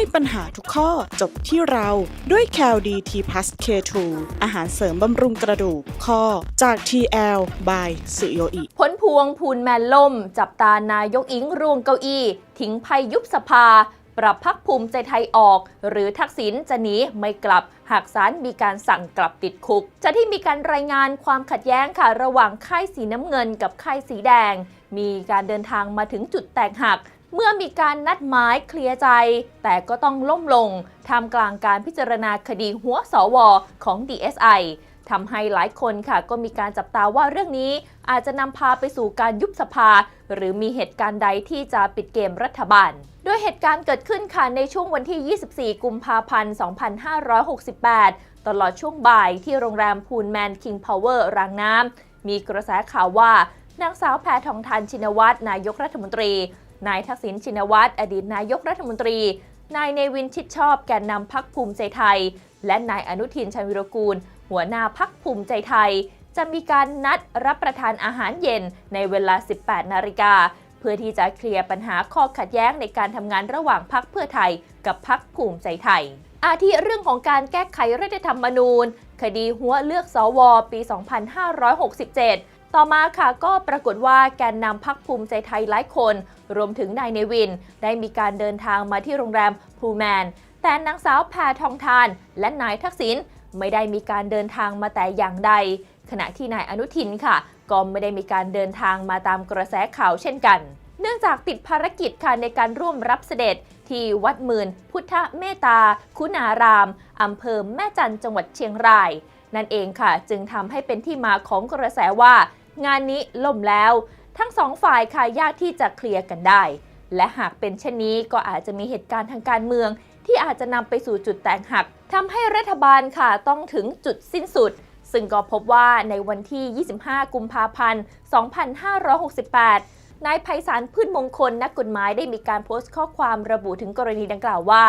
ให้ปัญหาทุกข้อจบที่เราด้วย c a l d t p l u s K2 อาหารเสริมบำรุงกระดูกข้อจาก TL by สุโยอิผลพวงพูนแมนล่ม จับตานายกอิงรวงเก้าอี้ ทิ้งภัยยุบสภา ปรับพักภูมิใจไทยออก หรือทักษิณจะหนีไม่กลับหากศาลมีการสั่งกลับติดคุก จะที่มีการรายงานความขัดแย้งค่ะ ระหว่างค่ายสีน้ำเงินกับค่ายสีแดง มีการเดินทางมาถึงจุดแตกหัก เมื่อมีการนัดหมายเคลียร์ใจ แต่ก็ต้องล่มลงท่ามกลางการพิจารณาคดีหัวสวของ DSI ทำให้หลายคนค่ะก็มีการจับตาว่าเรื่องนี้อาจจะนำพาไปสู่การยุบสภา หรือมีเหตุการณ์ใดที่จะปิดเกมรัฐบาล โดยเหตุการณ์เกิดขึ้นค่ะในช่วงวันที่ 24 กุมภาพันธ์ 2568 ตลอดช่วงบ่ายที่โรงแรมพูลแมนคิงพาวเวอร์รางน้ำมีกระแสข่าวว่านางสาวแพทองทานชินวัตรนายกรัฐมนตรี นายทักษิณชินวัตรอดีตนายกรัฐมนตรี นายเนวินชิดชอบแกนนำพักภูมิใจไทย และนายอนุทินชาญวิรกูล หัวหน้าพักภูมิใจไทย จะมีการนัดรับประทานอาหารเย็นในเวลา 18 นาฬิกาเพื่อที่จะเคลียร์ปัญหาข้อขัดแย้งในการทำงานระหว่างพักเพื่อไทย กับพักภูมิใจไทย อาทิเรื่องของการแก้ไขรัฐธรรมนูญ คดีหัวเลือกสวปี 2567 ต่อมาค่ะก็ปรากฏว่าแกนนำพักภูมิใจไทยหลายคน รวมถึงนายเนวิน ได้มีการเดินทางมาที่โรงแรมพูแมน แต่นางสาวแพทองทาน และนายทักษิณไม่ได้มีการเดินทางมาแต่อย่างใด ขณะที่นายอนุทินค่ะ ก็ไม่ได้มีการเดินทางมาตามกระแสข่าวเช่นกัน เนื่องจากติดภารกิจค่ะในการร่วมรับเสด็จที่วัดหมื่น พุทธเมตตา คุณารามอำเภอแม่จันจังหวัดเชียงราย นั่นเองค่ะ จึงทำให้เป็นที่มาของกระแสว่า งานนี้ล่มแล้ว ทั้งสองฝ่ายค่ะยากที่จะเคลียร์กันได้ และหากเป็นเช่นนี้ก็อาจจะมีเหตุการณ์ทางการเมือง ที่อาจจะนำไปสู่จุดแตกหักทำให้รัฐบาลค่ะต้องถึงจุดสิ้นสุด ซึ่งก็พบว่าในวันที่ 25 กุมภาพันธ์ 2568นายไพศาลพืชมงคลนักกฎหมายได้มีการโพสต์ข้อความระบุถึงกรณีดังกล่าวว่า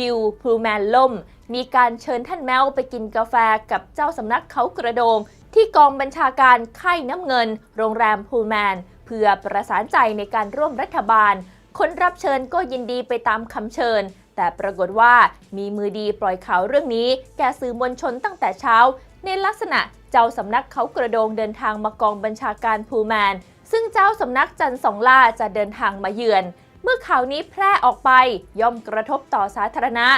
ดิวพลูแมนล่ม มีการเชิญท่านแมวไปกินกาแฟกับเจ้าสำนักเขากระโดง ที่กองบัญชาการค่ายน้ำเงิน โรงแรมพูลแมน เพื่อประสานใจในการร่วมรัฐบาล คนรับเชิญก็ยินดีไปตามคำเชิญ แต่ปรากฏว่ามีมือดีปล่อยข่าวเรื่องนี้ แก่สื่อมวลชนตั้งแต่เช้า ในลักษณะเจ้าสำนักเขากระโดงเดินทางมากองบัญชาการพูลแมน ซึ่งเจ้าสำนักจันสองล่าจะเดินทางมาเยือน เมื่อข่าวนี้แพร่ออกไปย่อมกระทบต่อสาธารณะ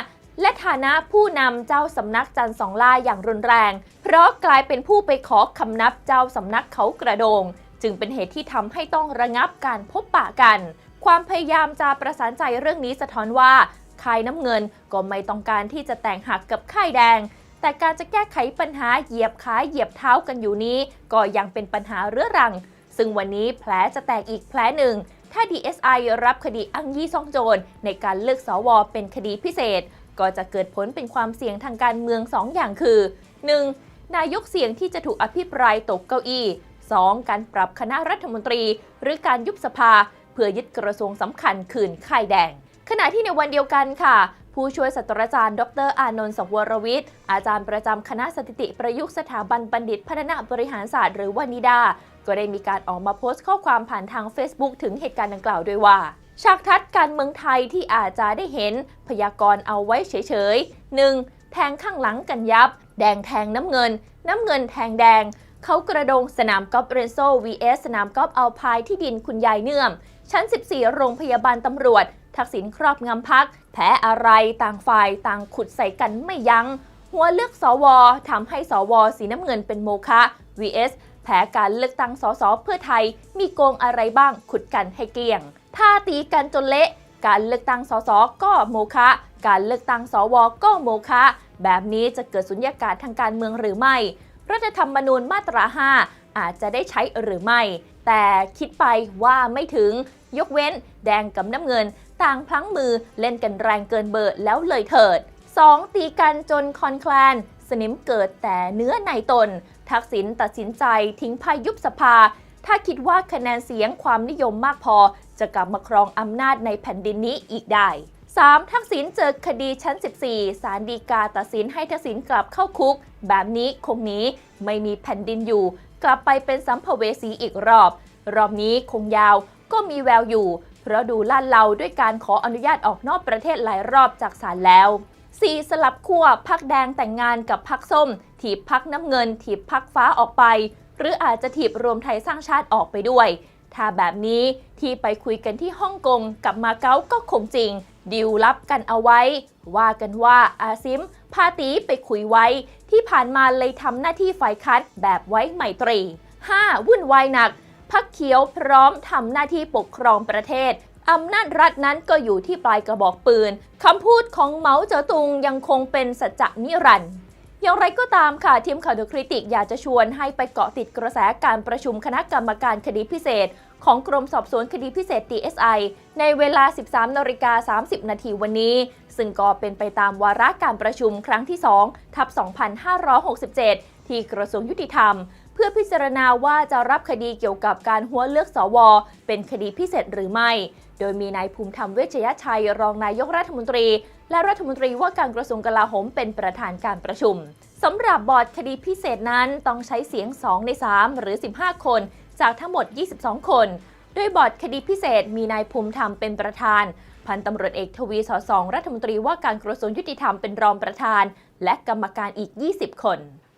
และฐานะผู้นำเจ้าสำนักจันทร์สองล่าอย่างรุนแรง เพราะกลายเป็นผู้ไปขอคำนับเจ้าสำนักเขากระโดง จึงเป็นเหตุที่ทำให้ต้องระงับการพบปะกัน ความพยายามจะประสานใจเรื่องนี้สะท้อนว่าค่ายน้ำเงินก็ไม่ต้องการที่จะแต่งหักกับค่ายแดง แต่การจะแก้ไขปัญหาเหยียบขาเหยียบเท้ากันอยู่นี้ ก็ยังเป็นปัญหาเรื้อรัง ซึ่งวันนี้แผลจะแตกอีกแผลหนึ่ง ถ้า DSI รับคดีอังยี่ซ่องโจรในการเลือกสวเป็นคดีพิเศษ ก็จะเกิดผลเป็นความเสี่ยงทางการเมือง 2 อย่างคือ 1. นายกเสี่ยงที่จะถูกอภิปรายตกเก้าอี้ 2. การปรับคณะรัฐมนตรี หรือการยุบสภา เพื่อยึดกระทรวงสำคัญคืนค่ายแดง ขณะที่ในวันเดียวกันค่ะ ผู้ช่วยศาสตราจารย์ ดรอานนท์สวรวิทย์ อาจารย์ประจำคณะสถิติประยุกต์สถาบันบัณฑิตพัฒนาบริหารศาสตร์หรือวานิดา ก็ได้มีการออกมาโพสต์ข้อความผ่านทาง Facebook ถึงเหตุการณ์ดังกล่าวด้วยว่า ฉากทัดการเมืองไทยที่อาจจะได้เห็นพยากรณ์เอาไว้เฉยๆ 1. แทงข้างหลังกันยับ แดงแทงน้ำเงิน น้ำเงินแทงแดง เขากระโดงสนามกอล์ฟเรนโซ vs สนามกอล์ฟอัลพายที่ดินคุณยายเนื่อม ชั้น 14 โรงพยาบาลตำรวจ ทักษิณครอบงำพัก แพ้อะไรต่างฝ่ายต่างขุดใส่กันไม่ยัง้ง หัวเลือกสวทำให้สวสีน้ำเงินเป็นโมฆะ vs แผนการเลือกตั้งสสเพื่อไทย มีโกงอะไรบ้างขุดกันให้เกลี้ยง ถ้าตีกันจนเละ การเลือกตั้งสสก็โมฆะการเลือกตั้งสวก็โมฆะแบบนี้จะเกิดสุญญากาศทางการเมืองหรือไม่ รัฐธรรมนูญมาตรา 5 อาจจะได้ใช้หรือไม่ แต่คิดไปว่าไม่ถึง ยกเว้น แดงกับน้ำเงิน ต่างพลั้งมือเล่นกันแรงเกินเบอร์แล้วเลยเถิด 2. ตีกันจนคอนแคลน สนิมเกิดแต่เนื้อในตน ทักษิณตัดสินใจทิ้งพายุบสภา ถ้าคิดว่าคะแนนเสียงความนิยมมากพอ จะกลับมาครองอำนาจในแผ่นดินนี้อีกได้ 3. ทักษิณเจอคดีชั้น 14ศาลฎีกาตัดสินให้ทักษิณกลับเข้าคุก แบบนี้คงนี้ไม่มีแผ่นดินอยู่ กลับไปเป็นสัมภเวสีอีกรอบ รอบนี้คงยาวก็มีแววอยู่ เพราะดูล่าเราด้วยการขออนุญาตออกนอกประเทศหลายรอบจากศาลแล้ว 4. สลับขั้วพักแดงแต่งงานกับพักส้ม ถีบพักน้ำเงิน ถีบพักฟ้าออกไป หรืออาจจะถีบรวมไทยสร้างชาติออกไปด้วย ถ้าแบบนี้ที่ไปคุยกันที่ฮ่องกงกับมาเก๊าก็คงจริง ดิวลับกันเอาไว้ ว่ากันว่าอาซิม พาตีไปคุยไว้ ที่ผ่านมาเลยทำหน้าที่ฝ่ายคัดแบบไว้ไมตรี 5. วุ่นวายหนักพักเขียวพร้อมทำหน้าที่ปกครองประเทศ อำนาจรัฐนั้นก็อยู่ที่ปลายกระบอกปืนคำพูดของเหมาเจ๋อตุงยังคงเป็นสัจจะนิรันดร์อย่างไรก็ตามค่ะ ทีมข่าวเดอะคริติกอยากจะชวนให้ไปเกาะติดกระแสการประชุมคณะกรรมการคดีพิเศษ ของกรมสอบสวนคดีพิเศษ DSI ในเวลา 13นาฬิกา30 นาทีวันนี้ ซึ่งก็เป็นไปตามวาระการประชุมครั้งที่ 2 ทับ 2567 ที่กระทรวงยุติธรรม เพื่อพิจารณาว่าจะรับคดีเกี่ยวกับการหัวเลือกสว เป็นคดีพิเศษหรือไม่ โดยมีนายภูมิธรรมเวชยชัย รองนายกรัฐมนตรี และรัฐมนตรีว่าการกระทรวงกลาโหมเป็นประธานการประชุมสำหรับบอร์ดคดีพิเศษนั้นต้องใช้เสียง 2 ใน 3 หรือ 15 คน จากทั้งหมด 22 คนโดยบอร์ดคดีพิเศษมีนายภูมิธรรมเป็นประธาน พันตำรวจเอกทวีสอสองรัฐมนตรีว่าการกระทรวงยุติธรรมเป็นรองประธาน และกรรมการอีก 20 คน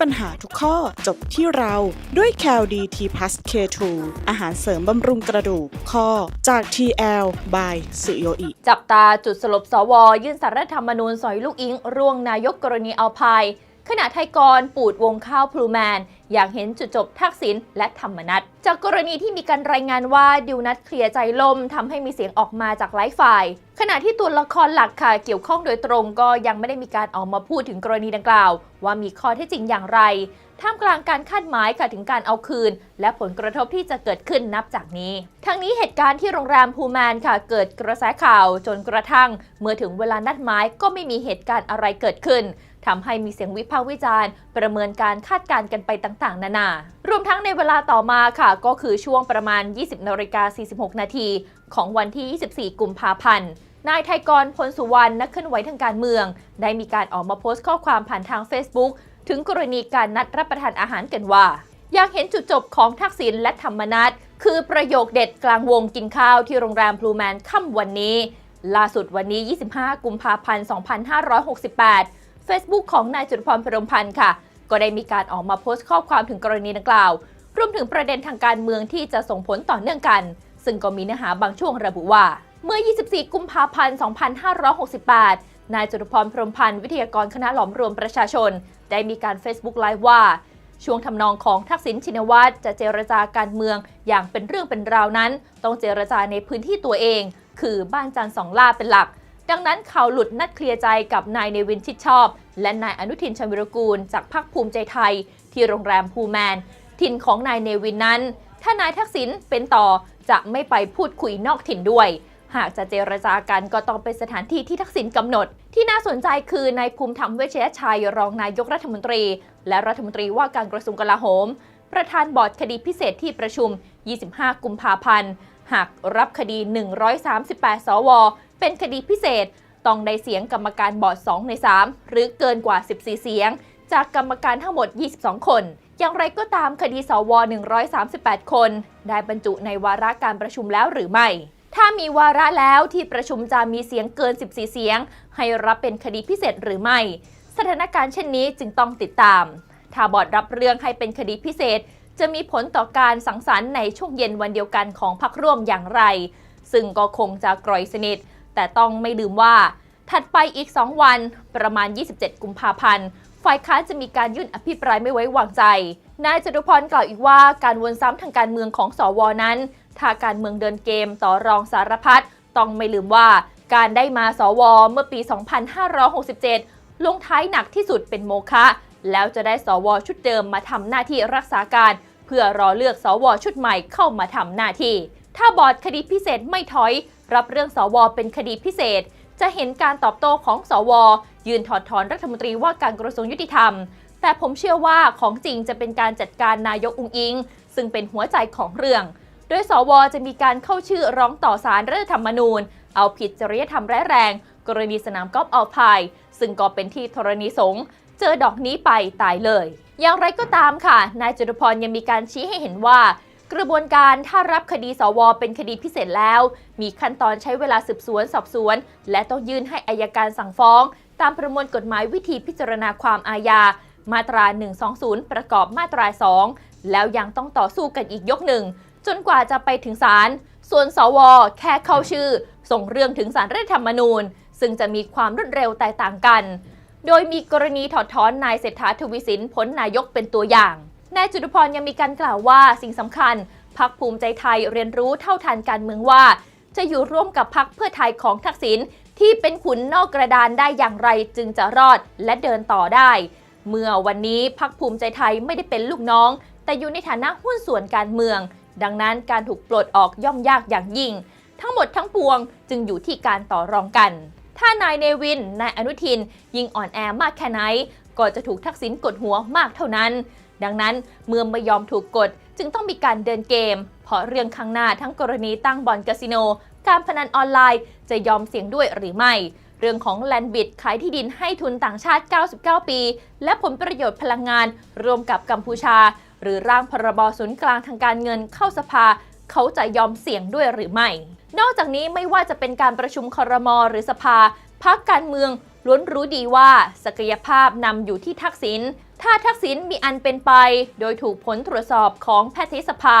ปัญหาทุกข้อจบที่เราด้วย c a l d t p l u s K2 อาหารเสริมบำรุงกระดูกข้อจาก TL by สุโยอิ จับตาจุดสลบสว ยื่นสารธรรมนูญสอยลูกอิง ร่วงนายกกรณีเอาพายขณะไทยกรปูดวงข้าวพลูแมน อยากเห็นจุดจบทักษิณและธรรมนัตจากกรณีที่มีการรายงานว่าดิวนัดเคลียร์ใจล่มทำให้มีเสียงออกมาจากหลายฝ่าย ขณะที่ตัวละครหลักค่ะเกี่ยวข้องโดยตรงก็ยังไม่ได้มีการออกมาพูดถึงกรณีดังกล่าว ว่ามีข้อเท็จจริงอย่างไร ท่ามกลางการคาดหมายค่ะถึงการเอาคืน และผลกระทบที่จะเกิดขึ้นนับจากนี้ ทั้งนี้เหตุการณ์ที่โรงแรมพูแมนค่ะ เกิดกระแสข่าวจนกระทั่ง เมื่อถึงเวลานัดหมายก็ไม่มีเหตุการณ์อะไรเกิดขึ้นทำให้มีเสียงวิพากษ์วิจารณ์ ประเมินการคาดการณ์กันไปต่างๆ นานารวมทั้งในเวลาต่อมาค่ะ ก็คือช่วงประมาณ 20นาฬิกา46 นาทีของวันที่ 24 กุมภาพันธ์นายไทยกรพลสุวรรณนักเคลื่อนไหวทางการเมือง ได้มีการออกมาโพสต์ข้อความผ่านทาง Facebook ถึงกรณีการนัดรับประทานอาหารกันว่า อยากเห็นจุดจบของทักษิณและธรรมนัตคือประโยคเด็ดกลางวงกินข้าวที่โรงแรมพลูแมนค่ำวันนี้ ล่าสุดวันนี้ 25 กุมภาพันธ์ 2568 Facebook ของนายจุลพรพรมพันธ์ค่ะ ก็ได้มีการออกมาโพสต์ข้อความถึงกรณีดังกล่าว รวมถึงประเด็นทางการเมืองที่จะส่งผลต่อเนื่องกัน ซึ่งก็มีเนื้อหาบางช่วงระบุว่า เมื่อ 24 กุมภาพันธ์ 2568 นายจตุพรพรมพันธ์วิทยากรคณะหลอมรวมประชาชน ได้มีการ Facebook ไลฟ์ว่า ช่วงทำนองของทักษิณชินวัตรจะเจรจาการเมืองอย่างเป็นเรื่องเป็นราวนั้น ต้องเจรจาในพื้นที่ตัวเอง คือบ้านจันทร์สองล่าเป็นหลัก ดังนั้นข่าวหลุดนัดเคลียร์ใจกับนายเนวินชิดชอบ และนายอนุทินชาญวิรกูล จากพรรคภูมิใจไทย ที่โรงแรมพูแมนถิ่นของนายเนวินนั้น ถ้านายทักษิณเป็นต่อจะไม่ไปพูดคุยนอกถิ่นด้วย หากจะเจรจากันก็ต้องเป็นสถานที่ที่ทักษิณกำหนด ที่น่าสนใจคือนายภูมิธรรมเวชยชัยรองนายกรัฐมนตรี และรัฐมนตรีว่าการกระทรวงกลาโหม ประธานบอร์ดคดีพิเศษที่ประชุม 25 กุมภาพันธ์ หากรับคดี 138 สว เป็นคดีพิเศษ ต้องได้เสียงกรรมการบอร์ด 2 ใน 3 หรือเกินกว่า 14 เสียง จากกรรมการทั้งหมด 22 คนอย่างไรก็ตามคดีสว 138 คน ได้บรรจุในวาระการประชุมแล้วหรือไม่ ถ้ามีวาระแล้วที่ประชุมจะมีเสียงเกิน 14 เสียง ให้รับเป็นคดีพิเศษหรือไม่ สถานการณ์เช่นนี้จึงต้องติดตาม ถ้าบอร์ดรับเรื่องให้เป็นคดีพิเศษ จะมีผลต่อการสังสรรค์ในช่วงเย็นวันเดียวกันของพรรคร่วมอย่างไร ซึ่งก็คงจะกร่อยสนิท แต่ต้องไม่ลืมว่า ถัดไปอีก 2 วัน ประมาณ 27 กุมภาพันธ์ฝ่ายค้านจะมีการยื่นอภิปรายไม่ไว้วางใจ นายจตุพรกล่าวอีกว่าการวนซ้ำทางการเมืองของสวนั้น ถ้าการเมืองเดินเกมต่อรองสารพัดต้องไม่ลืมว่าการได้มาสวเมื่อปี 2567 ลงท้ายหนักที่สุดเป็นโมฆะแล้วจะได้สวชุดเดิมมาทำหน้าที่รักษาการ เพื่อรอเลือกสวชุดใหม่เข้ามาทำหน้าที่ ถ้าบอร์ดคดีพิเศษไม่ถอย รับเรื่องสวเป็นคดีพิเศษ จะเห็นการตอบโต้ของสว ยืนถอดถอนรัฐมนตรีว่าการกระทรวงยุติธรรม แต่ผมเชื่อว่าของจริงจะเป็นการจัดการนายกอุงอิง ซึ่งเป็นหัวใจของเรื่อง โดยสวจะมีการเข้าชื่อร้องต่อสารรัฐธรรมนูญ เอาผิดจริยธรรมร้ายแรง กรณีสนามกอล์ฟอัลพายซึ่งก็เป็นที่ธรณีสงฆ์เจอดอกนี้ไปตายเลย อย่างไรก็ตามค่ะ นายจตุพรยังมีการชี้ให้เห็นว่า กระบวนการถ้ารับคดีสวเป็นคดีพิเศษแล้ว มีขั้นตอนใช้เวลาสืบสวนสอบสวน และต้องยื่นให้อายการสั่งฟ้อง ตามประมวลกฎหมายวิธีพิจารณาความอาญามาตรา 120 ประกอบมาตรา 2 แล้วยังต้องต่อสู้กันอีกยกหนึ่ง จนกว่าจะไปถึงศาล ส่วนสว แค่เข้าชื่อ ส่งเรื่องถึงสารรัฐธรรมนูญ ซึ่งจะมีความรวดเร็วแตกต่างกัน โดยมีกรณีถอดถอนนายเศรษฐาทวีสินพ้นนายกเป็นตัวอย่าง นายจุตุพรยังมีการกล่าวว่าสิ่งสำคัญพักภูมิใจไทยเรียนรู้เท่าทันการเมืองว่า จะอยู่ร่วมกับพักเพื่อไทยของทักษิณที่เป็นขุนนอกกระดานได้อย่างไรจึงจะรอดและเดินต่อได้ เมื่อวันนี้พักภูมิใจไทยไม่ได้เป็นลูกน้อง แต่อยู่ในฐานะหุ้นส่วนการเมือง ดังนั้นการถูกปลดออกย่อมยากอย่างยิ่ง ทั้งหมดทั้งปวงจึงอยู่ที่การต่อรองกัน ถ้านายเนวิน นายอนุทิน ยิ่งอ่อนแอมากแค่ไหน ก็จะถูกทักษิณกดหัวมากเท่านั้น ดังนั้นเมื่อไม่ยอมถูกกดจึงต้องมีการเดินเกม เพราะเรื่องข้างหน้าทั้งกรณีตั้งบ่อนคาสิโน การพนันออนไลน์จะยอมเสี่ยงด้วยหรือไม่เรื่องของแลนบิดขายที่ดินให้ทุนต่างชาติ 99 ปี และผลประโยชน์พลังงาน รวมกับกัมพูชา หรือร่างพรบศูนย์กลางทางการเงินเข้าสภา เขาจะยอมเสี่ยงด้วยหรือไม่ นอกจากนี้ไม่ว่าจะเป็นการประชุมครมหรือสภาพักการเมืองล้วนรู้ดีว่าศักยภาพนำอยู่ที่ทักษิณถ้าทักษิณมีอันเป็นไป โดยถูกผลตรวจสอบของแพทยสภา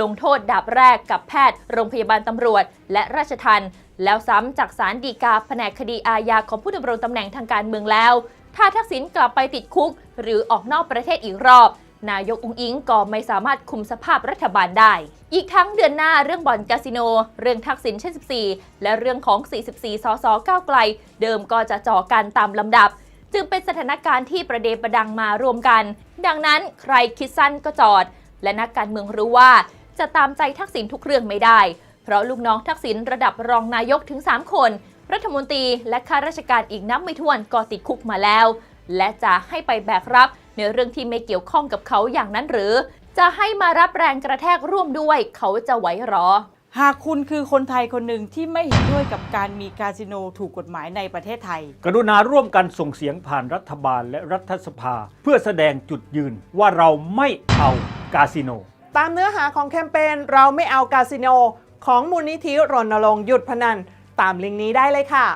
ลงโทษดาบแรกกับแพทย์ โรงพยาบาลตำรวจ และราชทันแล้วซ้ำจากศาลฎีกาแผนกคดีอาญาของผู้ดำรงตำแหน่งทางการเมืองแล้ว ถ้าทักษิณกลับไปติดคุก หรือออกนอกประเทศอีกรอบ นายกองอิงก็ไม่สามารถคุมสภาพรัฐบาลได้ อีกทั้งเดือนหน้าเรื่องบ่อนคาสิโน เรื่องทักษิณเช่น 14 และเรื่องของ 44 สสก้าวไกล เดิมก็จะจ่อกันตามลำดับ จึงเป็นสถานการณ์ที่ประเดประดังมารวมกัน ดังนั้นใครคิดสั้นก็จอด และนักการเมืองรู้ว่า จะตามใจทักษิณทุกเรื่องไม่ได้ เพราะลูกน้องทักษิณระดับรองนายกถึง 3 คน รัฐมนตรีและข้าราชการอีกนับไม่ถ้วนก็ติดคุกมาแล้ว และจะให้ไปแบกรับ ในเรื่องที่ไม่เกี่ยวข้องกับเขาอย่างนั้นหรือ จะให้มารับแรงกระแทกร่วมด้วย เขาจะไหวหรอ หากคุณคือคนไทยคนหนึ่งที่ไม่เห็นด้วยกับการมีคาสิโนถูกกฎหมายในประเทศไทย กรุณาร่วมกันส่งเสียงผ่านรัฐบาลและรัฐสภา เพื่อแสดงจุดยืนว่าเราไม่เอากาสิโน ตามเนื้อหาของแคมเปญเราไม่เอากาสิโน ของมูลนิธิรณรงค์หยุดพนัน ตามลิงก์นี้ได้เลยค่ะ